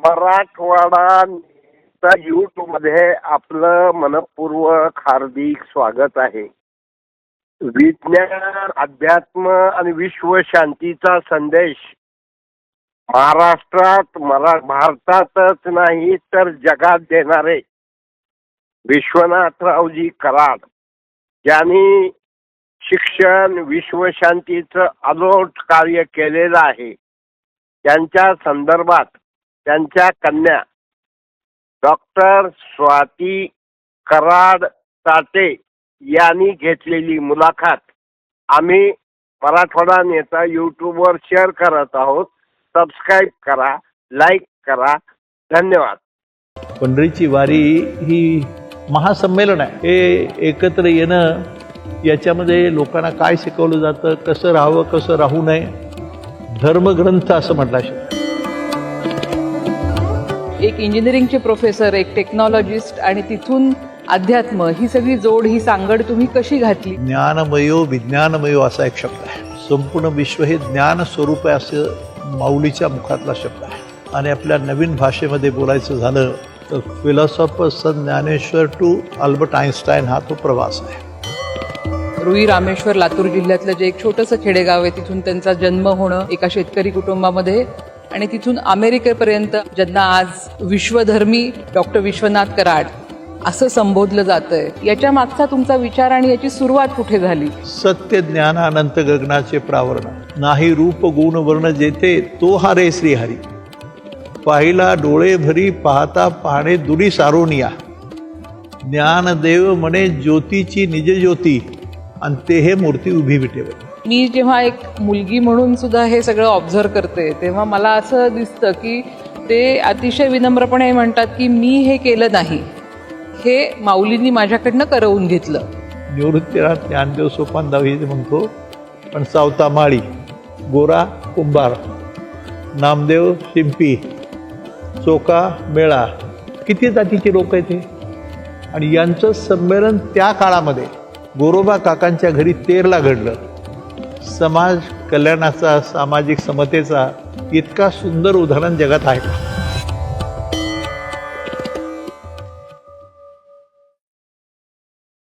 मराठवाडा युट्यूबमध्ये आपलं मनपूर्वक हार्दिक स्वागत आहे. विज्ञान अध्यात्म आणि विश्व शांतीचा संदेश. महाराष्ट्रात मरा भारतातच नाही तर जगात देणारे विश्वनाथरावजी कराड ज्यांनी शिक्षण विश्वशांतीचं अलोट कार्य केलेलं आहे. त्यांच्या संदर्भात त्यांच्या कन्या. डॉक्टर स्वाती कराड ताटे यांनी घेतलेली मुलाखत आम्ही मराठवाडा नेता यूट्यूबवर शेअर करत आहोत. सबस्क्राईब करा लाईक करा. धन्यवाद. पंढरीची वारी ही महासंमेलन आहे. हे एकत्र येणं याच्यामध्ये लोकांना काय शिकवलं जातं कसं राहावं कसं राहू नये धर्मग्रंथ असं म्हटलं शकतं एक इंजिनिअरिंगचे प्रोफेसर एक टेक्नॉलॉजिस्ट आणि तिथून अध्यात्म ही सगळी जोड ही सांगड तुम्ही कशी घातली? ज्ञानमयो विज्ञानमयो असा एक शब्द आहे. संपूर्ण विश्व हे ज्ञान स्वरूप आहे असं माऊलीच्या मुखातला शब्द आहे. आणि आपल्या नवीन भाषेमध्ये बोलायचं झालं तर फिलॉसॉफर सन ज्ञानेश्वर टू अल्बर्ट आईन्स्टाईन हा तो प्रवास आहे. रुई रामेश्वर लातूर जिल्ह्यातलं जे एक छोटंसं खेडेगाव आहे तिथून त्यांचा जन्म होणं एका शेतकरी कुटुंबामध्ये आणि तिथून अमेरिकेपर्यंत ज्यांना आज विश्वधर्मी डॉक्टर विश्वनाथ कराड असं संबोधलं जातंय. याच्या मागचा तुमचा विचार आणि याची सुरुवात कुठे झाली? सत्य ज्ञान अनंत गगनाचे प्रावरण. नाही रूप गुण वर्ण जेथे तो हा रे श्रीहरी. पाहिला डोळे भरी पाहता पाहणे दुरी सारोनिया. ज्ञानदेव म्हणे ज्योतीची निज ज्योती आणि ते हे मूर्ती उभी विटेवर मी जेव्हा एक मुलगी म्हणून सुद्धा हे सगळं ऑब्झर्व करते तेव्हा मला असं दिसतं की ते अतिशय विनम्रपणे म्हणतात की मी हे केलं नाही. हे माऊलींनी माझ्याकडनं करवून घेतलं. निवृत्तीला ज्ञानदेव सोपानदाव हे म्हणतो पण सावता माळी गोरा कुंभार नामदेव शिंपी चोका मेळा किती जातीचे लोक आहेत हे? आणि यांचं संमेलन त्या काळामध्ये गोरोबा काकांच्या घरी तेरला घडलं. समाज कल्याणाचा सामाजिक समतेचा इतका सुंदर उदाहरण जगात आहे. का